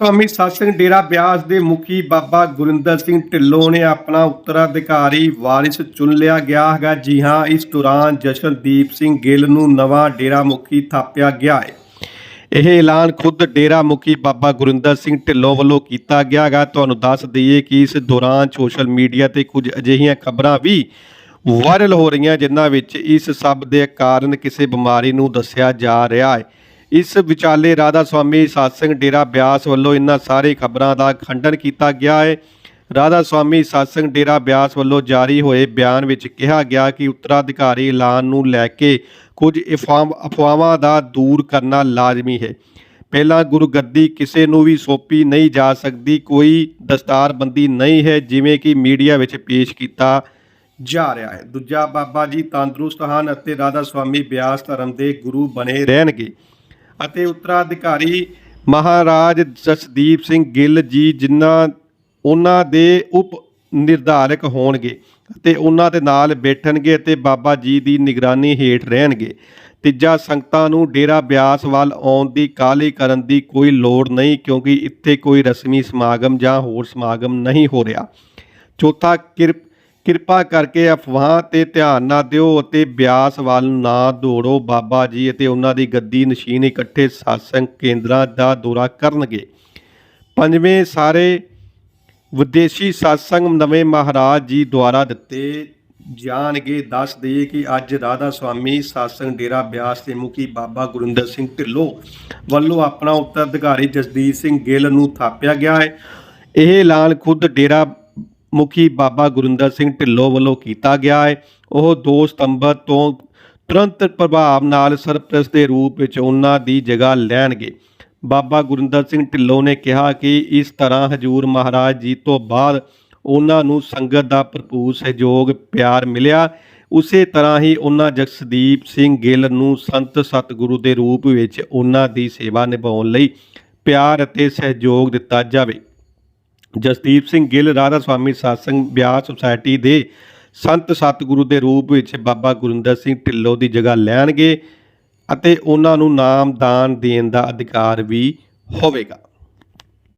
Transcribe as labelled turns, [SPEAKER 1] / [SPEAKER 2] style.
[SPEAKER 1] ਸਵਾਮੀ ਸਤਸੰਗ ਡੇਰਾ ਬਿਆਸ ਦੇ ਮੁਖੀ ਬਾਬਾ ਗੁਰਿੰਦਰ ਸਿੰਘ ਢਿੱਲੋਂ ਨੇ ਆਪਣਾ ਉੱਤਰਾਧਿਕਾਰੀ ਵਾਰਿਸ ਚੁਣ ਲਿਆ ਗਿਆ ਹੈਗਾ। ਜੀ ਹਾਂ, ਇਸ ਦੌਰਾਨ ਜਸ਼ਨਦੀਪ ਸਿੰਘ ਗਿੱਲ ਨੂੰ ਨਵਾਂ ਡੇਰਾ ਮੁਖੀ ਥਾਪਿਆ ਗਿਆ ਹੈ। ਇਹ ਐਲਾਨ ਖੁਦ ਡੇਰਾ ਮੁਖੀ ਬਾਬਾ ਗੁਰਿੰਦਰ ਸਿੰਘ ਢਿੱਲੋਂ ਵੱਲੋਂ ਕੀਤਾ ਗਿਆ ਹੈਗਾ। ਤੁਹਾਨੂੰ ਦੱਸ ਦਈਏ ਕਿ ਇਸ ਦੌਰਾਨ ਸੋਸ਼ਲ ਮੀਡੀਆ ਤੇ ਕੁਝ ਅਜਿਹੀਆਂ ਖਬਰਾਂ ਵੀ ਵਾਇਰਲ ਹੋ ਰਹੀਆਂ, ਜਿਨ੍ਹਾਂ ਵਿੱਚ ਇਸ ਸਭ ਦੇ ਕਾਰਨ ਕਿਸੇ ਬਿਮਾਰੀ ਨੂੰ ਦੱਸਿਆ ਜਾ ਰਿਹਾ ਹੈ। ਇਸ ਵਿਚਾਲੇ ਰਾਧਾ ਸਵਾਮੀ satsang ਡੇਰਾ ਬਿਆਸ ਵੱਲੋਂ ਇਹਨਾਂ ਸਾਰੇ ਖਬਰਾਂ ਦਾ ਖੰਡਨ ਕੀਤਾ ਗਿਆ ਹੈ। ਰਾਧਾ ਸਵਾਮੀ satsang ਡੇਰਾ ਬਿਆਸ ਵੱਲੋਂ ਜਾਰੀ ਹੋਏ ਬਿਆਨ ਵਿੱਚ ਕਿਹਾ ਗਿਆ ਕਿ ਉੱਤਰਾਧਿਕਾਰੀ ਐਲਾਨ ਨੂੰ ਲੈ ਕੇ ਕੁਝ ਅਫਵਾਹ ਅਫਵਾਹਾਂ ਦਾ ਦੂਰ ਕਰਨਾ ਲਾਜ਼ਮੀ ਹੈ। ਪਹਿਲਾਂ ਗੁਰਗੱਦੀ ਕਿਸੇ ਨੂੰ ਵੀ ਸੌਂਪੀ ਨਹੀਂ ਜਾ ਸਕਦੀ, ਕੋਈ ਦਸਤਾਰਬੰਦੀ ਨਹੀਂ ਹੈ, ਜਿਵੇਂ ਕਿ ਮੀਡੀਆ ਵਿੱਚ ਪੇਸ਼ ਕੀਤਾ ਜਾ ਰਿਹਾ ਹੈ। ਦੂਜਾ ਬਾਬਾ ਜੀ ਤੰਦਰੁਸਤ ਹਨ ਅਤੇ ਰਾਧਾ ਸਵਾਮੀ ਬਿਆਸ ਧਰਮ ਦੇ ਗੁਰੂ ਬਣੇ ਰਹਿਣਗੇ। ਅਤੇ ਉੱਤਰਾਧਿਕਾਰੀ ਮਹਾਰਾਜ ਜਸਦੀਪ ਸਿੰਘ ਗਿੱਲ ਜੀ ਜਿਨ੍ਹਾਂ, ਉਹਨਾਂ ਦੇ ਉਪ ਨਿਰਧਾਰਕ ਹੋਣਗੇ ਅਤੇ ਉਹਨਾਂ ਦੇ ਨਾਲ ਬੈਠਣਗੇ ਅਤੇ ਬਾਬਾ ਜੀ ਦੀ ਨਿਗਰਾਨੀ ਹੇਠ ਰਹਿਣਗੇ। ਤੀਜਾ, ਸੰਗਤਾਂ ਨੂੰ ਡੇਰਾ ਬਿਆਸ ਵੱਲ ਆਉਣ ਦੀ ਕਾਹਲੀ ਕਰਨ ਦੀ ਕੋਈ ਲੋੜ ਨਹੀਂ ਕਿਉਂਕਿ ਇੱਥੇ ਕੋਈ ਰਸਮੀ ਸਮਾਗਮ ਜਾਂ ਹੋਰ ਸਮਾਗਮ ਨਹੀਂ ਹੋ ਰਿਹਾ। ਚੌਥਾ, ਕਿਰਪ ਕਿਰਪਾ ਕਰਕੇ ਅਫਵਾਹਾਂ ਤੇ ਧਿਆਨ ਨਾ ਦਿਓ ਅਤੇ ਬਿਆਸ ਵੱਲ ਨਾ ਦੌੜੋ। ਬਾਬਾ ਜੀ ਅਤੇ ਉਹਨਾਂ ਦੀ ਗੱਦੀ ਨਸ਼ੀਨ ਇਕੱਠੇ satsang ਕੇਂਦਰਾਂ ਦਾ ਦੌਰਾ ਕਰਨਗੇ। ਪੰਜਵੇਂ ਸਾਰੇ ਵਿਦੇਸ਼ੀ satsang ਨਵੇਂ ਮਹਾਰਾਜ ਜੀ ਦੁਆਰਾ ਦਿੱਤੇ ਜਾਣਗੇ। ਦੱਸ ਦਈਏ ਕਿ ਅੱਜ ਰਾਧਾ ਸਵਾਮੀ satsang ਡੇਰਾ ਬਿਆਸ ਦੇ ਮੁਖੀ ਬਾਬਾ ਗੁਰਿੰਦਰ ਸਿੰਘ ਢਿੱਲੋਂ ਵੱਲੋਂ ਆਪਣਾ ਉੱਤਰਾਧਿਕਾਰੀ ਜਸਦੀਪ ਸਿੰਘ ਗਿੱਲ ਨੂੰ ਥਾਪਿਆ ਗਿਆ ਹੈ। ਇਹ ਐਲਾਨ ਖੁਦ ਡੇਰਾ ਮੁਖੀ ਬਾਬਾ ਗੁਰਿੰਦਰ ਸਿੰਘ ਢਿੱਲੋਂ ਵੱਲੋਂ ਕੀਤਾ ਗਿਆ ਹੈ। ਉਹ 2 ਸਤੰਬਰ ਤੋਂ ਤੁਰੰਤ ਪ੍ਰਭਾਵ ਨਾਲ ਸਰਪ੍ਰਸਤ ਦੇ ਰੂਪ ਵਿੱਚ ਉਹਨਾਂ ਦੀ ਜਗ੍ਹਾ ਲੈਣਗੇ। ਬਾਬਾ ਗੁਰਿੰਦਰ ਸਿੰਘ ਢਿੱਲੋਂ ਨੇ ਕਿਹਾ ਕਿ ਇਸ ਤਰ੍ਹਾਂ ਹਜੂਰ ਮਹਾਰਾਜ ਜੀ ਤੋਂ ਬਾਅਦ ਉਹਨਾਂ ਨੂੰ ਸੰਗਤ ਦਾ ਭਰਪੂਰ ਸਹਿਯੋਗ, ਪਿਆਰ ਮਿਲਿਆ। ਉਸੇ ਤਰ੍ਹਾਂ ਹੀ ਉਹਨਾਂ ਜਗਸਦੀਪ ਸਿੰਘ ਗਿੱਲ ਨੂੰ ਸੰਤ ਸਤਿਗੁਰੂ ਦੇ ਰੂਪ ਵਿੱਚ ਉਹਨਾਂ ਦੀ ਸੇਵਾ ਨਿਭਾਉਣ ਲਈ ਪਿਆਰ ਅਤੇ ਸਹਿਯੋਗ ਦਿੱਤਾ ਜਾਵੇ। ਜਸਦੀਪ ਸਿੰਘ ਗਿੱਲ, ਰਾਧਾ ਸਵਾਮੀ satsang ਵਿਆਹ ਸੁਸਾਇਟੀ ਦੇ ਸੰਤ ਸਤਿਗੁਰੂ ਦੇ ਰੂਪ ਵਿੱਚ ਬਾਬਾ ਗੁਰਿੰਦਰ ਸਿੰਘ ਢਿੱਲੋਂ ਦੀ ਜਗ੍ਹਾ ਲੈਣਗੇ ਅਤੇ ਉਹਨਾਂ ਨੂੰ ਨਾਮਦਾਨ ਦੇਣ ਦਾ ਅਧਿਕਾਰ ਵੀ ਹੋਵੇਗਾ।